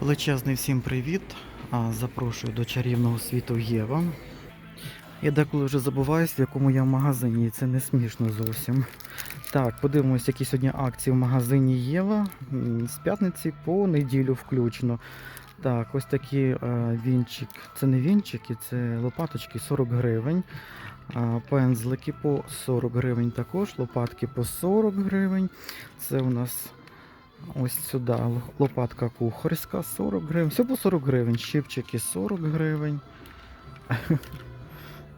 Величезний всім привіт. Запрошую до чарівного світу Єва. Я деколи вже забуваюсь, в якому я в магазині, і це не смішно зовсім. Так, подивимось, які сьогодні акції в магазині Єва з п'ятниці по неділю включно. Так, ось такі е, вінчик. Це не вінчики, це лопаточки 40 гривень. Пензлики по 40 гривень також, лопатки по 40 гривень. Це у нас Ось сюди лопатка кухарська 40 гривень. Все по 40 гривень. Щипчики 40 гривень.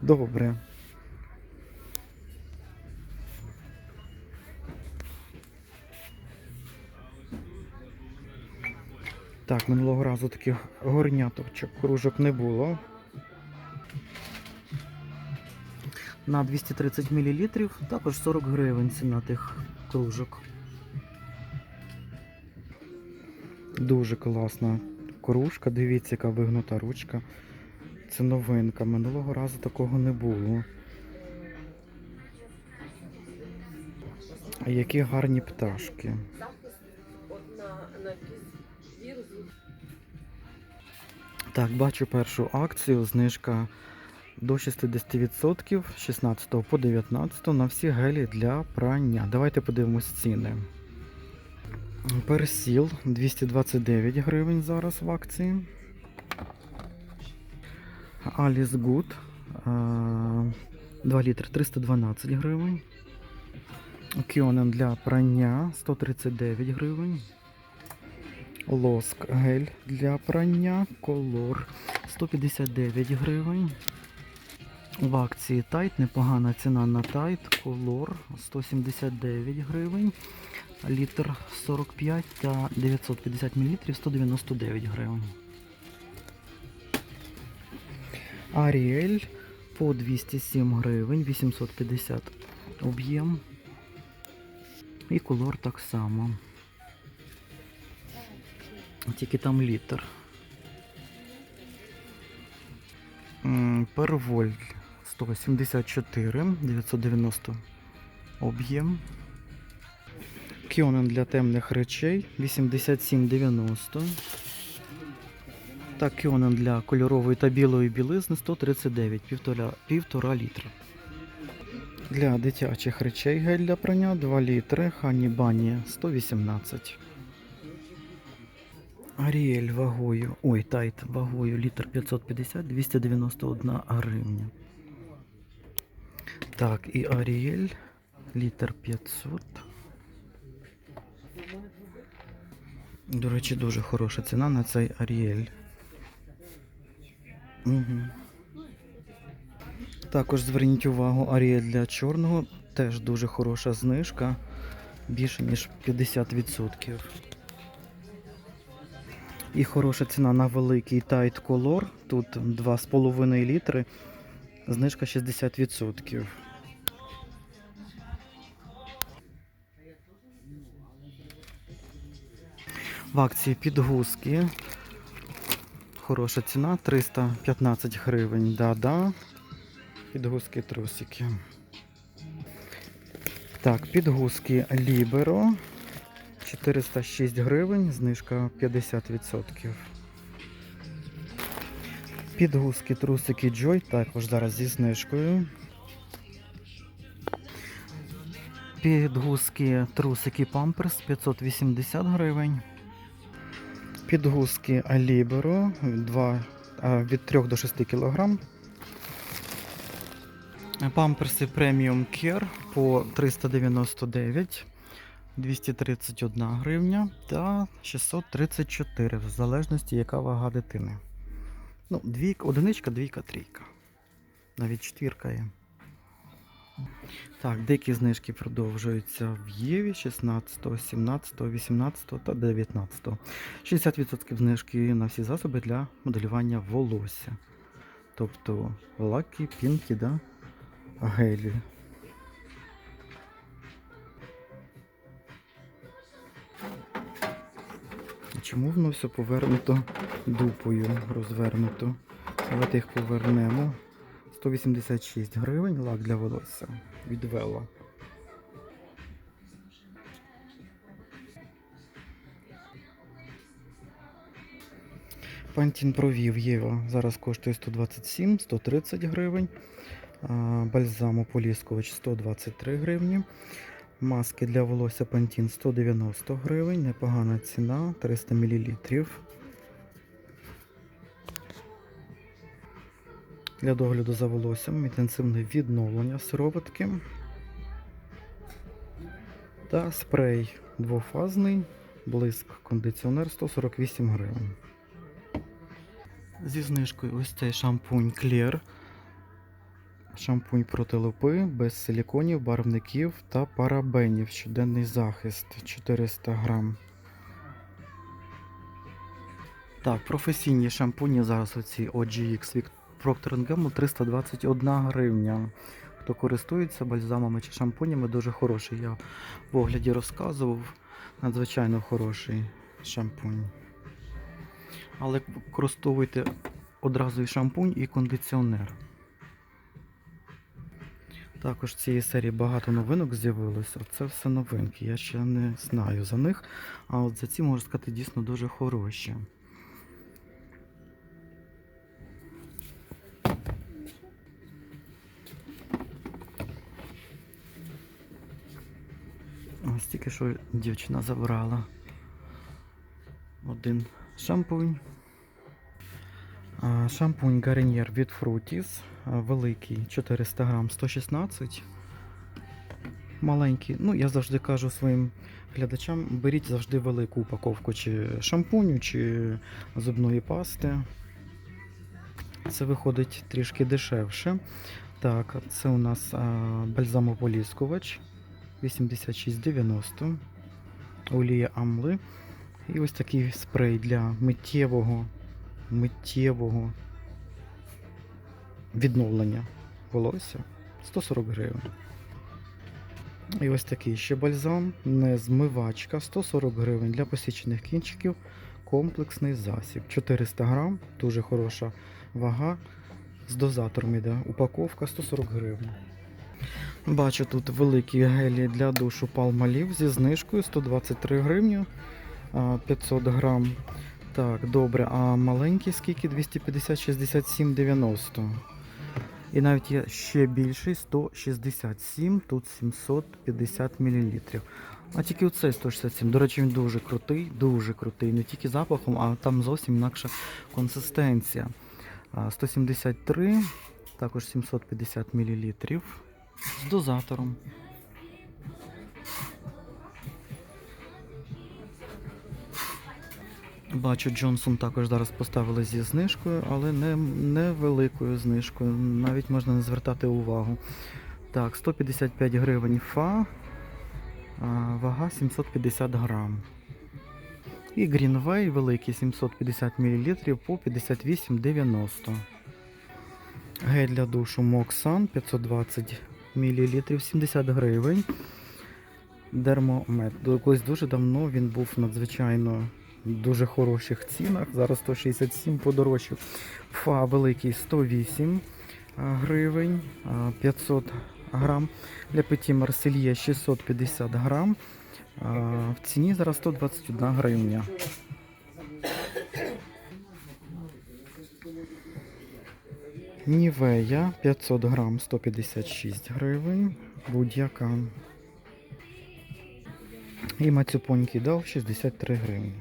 Добре. Так, минулого разу таких горняточок, кружок не було. На 230 мл також 40 гривень ціна тих кружок. Дуже класна кружка. Дивіться, яка вигнута ручка. Це новинка. Минулого разу такого не було. А які гарні пташки. Так, бачу першу акцію. Знижка до 60% з 16 по 19 на всі гелі для прання. Давайте подивимось ціни. Персіл 229 гривень зараз в акції. Alice Good 2 літри 312 гривень. Кіонен для прання 139 гривень. Лоск гель для прання колор 159 гривень. В акції Тайт, непогана ціна на Тайт, колор 179 гривень, літр 45 та 950 мл 199 гривень. Аріель по 207 гривень, 850 об'єм. І колор так само. Тільки там літр. Перволь 174, 990 об'єм. Кіонен для темних речей 87,90. Так, кіонен для кольорової та білої білизни 139, півтора, півтора літра. Для дитячих речей гель для прання 2 літри, Хані Бані 118. Аріель вагою, ой, тайт вагою літр 550, 291 гривня. Так, і Аріель літр 500. До речі, дуже хороша ціна на цей Аріель. Угу. Також зверніть увагу, Аріель для чорного теж дуже хороша знижка, більше ніж 50%. І хороша ціна на великий Tide Color. Тут 2,5 літри. Знижка 60%. В акції підгузки. Хороша ціна 315 гривень. Да-да. Підгузки трусики. Так, підгузки Libero. 406 гривень, знижка 50%. Підгузки трусики Joy також зараз зі знижкою. Підгузки трусики Pampers 580 гривень. Підгузки Libero 2, а, від 3 до 6 кг. Памперси Premium Care по 399 231 гривня та 634, в залежності, яка вага дитини. Ну, двійка, одиничка, двійка, трійка. Навіть четвірка є. Так, деякі знижки продовжуються в Єві 16, 17, 18 та 19. 60% знижки на всі засоби для моделювання волосся. Тобто лаки, пінки, да? гелі. Чому воно все повернуто дупою розвернуто? Давайте їх повернемо. 186 гривень лак для волосся від Вела. Пантін провів Єва зараз коштує 127, 130 гривень. Бальзам ополіскувач 123 гривні. Маски для волосся Пантін 190 гривень. Непогана ціна 300 мл. Для догляду за волоссям інтенсивне відновлення сироватки. Та спрей двофазний, блиск кондиціонер 148 гривень. Зі знижкою ось цей шампунь Clear. Шампунь проти лупи, без силіконів, барвників та парабенів. Щоденний захист 400 грам. Так, професійні шампуні зараз оці OGX Procter Gamble 321 гривня. Хто користується бальзамами чи шампунями, дуже хороший. Я в огляді розказував. Надзвичайно хороший шампунь. Але використовуйте одразу і шампунь, і кондиціонер. Також в цієї серії багато новинок з'явилося. Це все новинки. Я ще не знаю за них. А от за ці можу сказати дійсно дуже хороші. Ось тільки що дівчина забрала один шампунь. Шампунь Гарнір від Frutis. а, Великий 400 грам 116. Маленький. Ну, я завжди кажу своїм глядачам, беріть завжди велику упаковку чи шампуню, чи зубної пасти. Це виходить трішки дешевше. Так, це у нас бальзамополіскувач 86,90. Олія Амли. І ось такий спрей для миттєвого, миттєвого відновлення волосся 140 гривень. І ось такий ще бальзам, не змивачка 140 гривень для посічених кінчиків. Комплексний засіб. 400 грам, дуже хороша вага. З дозатором іде. Упаковка 140 гривень. Бачу тут великі гелі для душу Palmolive зі знижкою 123 гривні. 500 грам. Так, добре. А маленький скільки? 250, 67, 90. І навіть є ще більший 167, тут 750 мл. А тільки оцей 167. До речі, він дуже крутий, дуже крутий. Не тільки запахом, а там зовсім інакша консистенція. 173, також 750 мл. З дозатором. Бачу, Джонсон також зараз поставили зі знижкою, але не, не великою знижкою. Навіть можна не звертати увагу. Так, 155 гривень фа, а, вага 750 грам. І Greenway великий 750 мл по 58,90. Гель для душу Moxan 520 мл 70 гривень. Дермомет. Колись дуже давно він був надзвичайно дуже хороших цінах. Зараз 167 подорожчав. Фа великий 108 гривень, 500 грам. Для Петі Марсельє 650 грам. В ціні зараз 121 гривня. Нівея 500 грам 156 гривень. Будь-яка. І мацюпонький дав 63 гривні.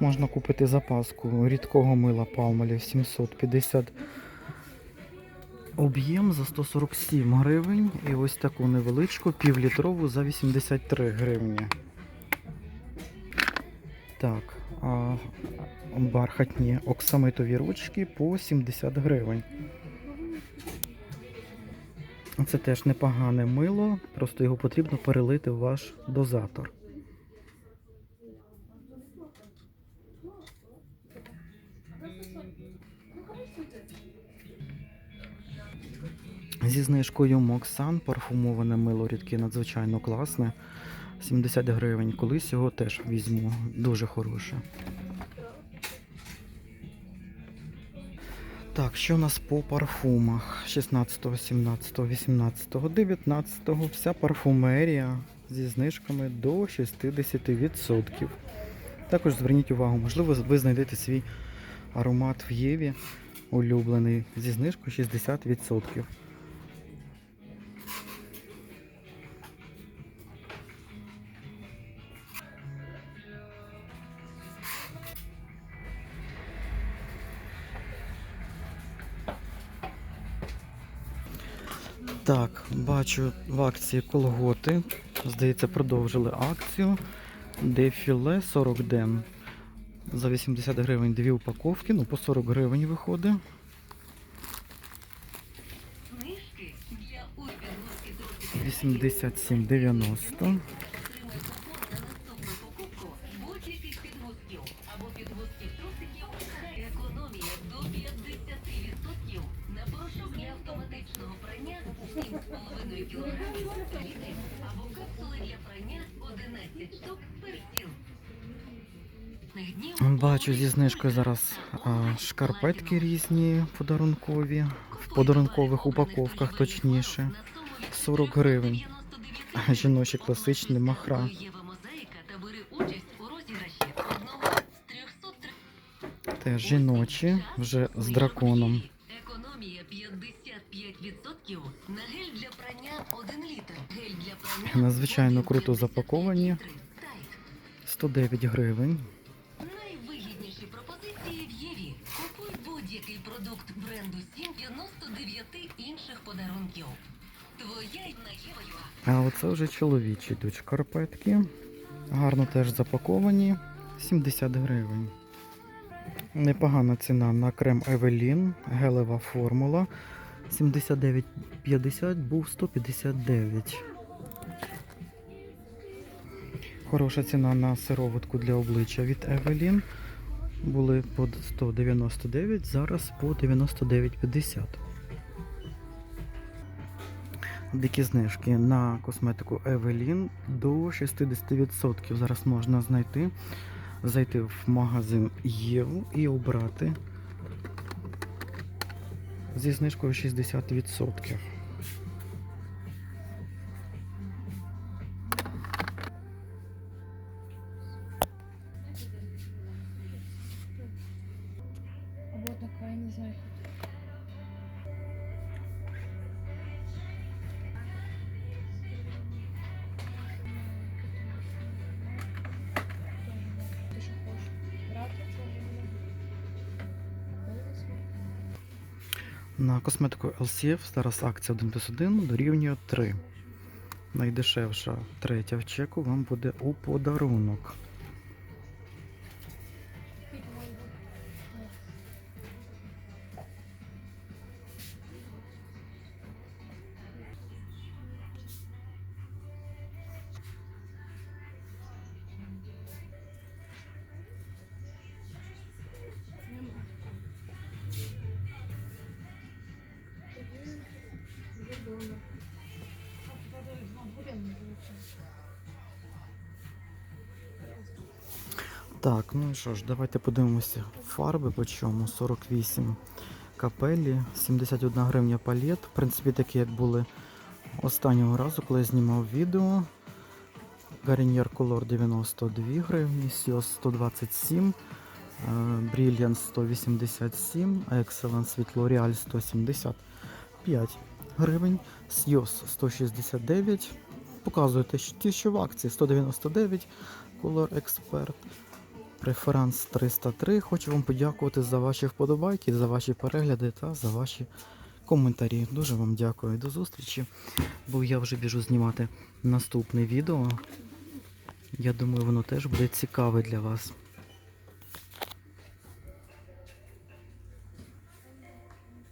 Можна купити запаску рідкого мила Palmolive 750 об'єм за 147 гривень. І ось таку невеличку півлітрову за 83 гривні. Так, а бархатні оксамитові ручки по 70 гривень. Це теж непогане мило, просто його потрібно перелити в ваш дозатор. Зі знижкою Моксан парфумоване мило рідке надзвичайно класне. 70 гривень. Колись його теж візьму. Дуже хороше. Так, що у нас по парфумах? 16, 17, 18, 19, вся парфумерія зі знижками до 60%. Також зверніть увагу, можливо, ви знайдете свій аромат в Єві улюблений зі знижкою 60%. Так, бачу в акції колготи. Здається, продовжили акцію. Дефіле 40 ден. За 80 гривень дві упаковки, ну по 40 гривень виходить. Вісімдесят для ультрагорських 87,90. 7,5 кг літрів або капсули для прання 11 штук перстіл. Бачу зі знижкою зараз а, шкарпетки різні подарункові. В подарункових упаковках точніше. 40 гривень. Жіночі класичні махра. Та бери участь у розіграші одного з 300 Теж жіночі, вже з драконом. Економія 55% на гель для Надзвичайно круто запаковані. 109 гривень. Найвигідніші пропозиції в Єві. Купуй будь-який продукт бренду 7 99 інших подарунків. Твоя на Єва.ua. А оце вже чоловічі йдуть шкарпетки. Гарно теж запаковані. 70 гривень. Непогана ціна на крем Евелін, гелева формула. 79,50 був 159. Хороша ціна на сироватку для обличчя від Евелін. Були по 199, зараз по 99,50. Дикі знижки на косметику Evelyn до 60%. Зараз можна знайти, зайти в магазин Єву і обрати зі знижкою 60%. Або така, я не знаю. На косметику LCF зараз акція 1 плюс 1 дорівнює 3. Найдешевша третя в чеку вам буде у подарунок. Так, ну що ж, давайте подивимося. Фарби по чому? 48 капелі, 71 гривня палет. В принципі, такі, як були останнього разу, коли я знімав відео. Garnier Color 92 гривні, Сіос 127, е, Brilliant 187, Excellent Світло L'Oreal 175 гривень, Сіос 169. Показуєте, що ті, що в акції 199, Color Expert. Преферанс 303. Хочу вам подякувати за ваші вподобайки, за ваші перегляди та за ваші коментарі. Дуже вам дякую. До зустрічі. Бо я вже біжу знімати наступне відео. Я думаю, воно теж буде цікаве для вас.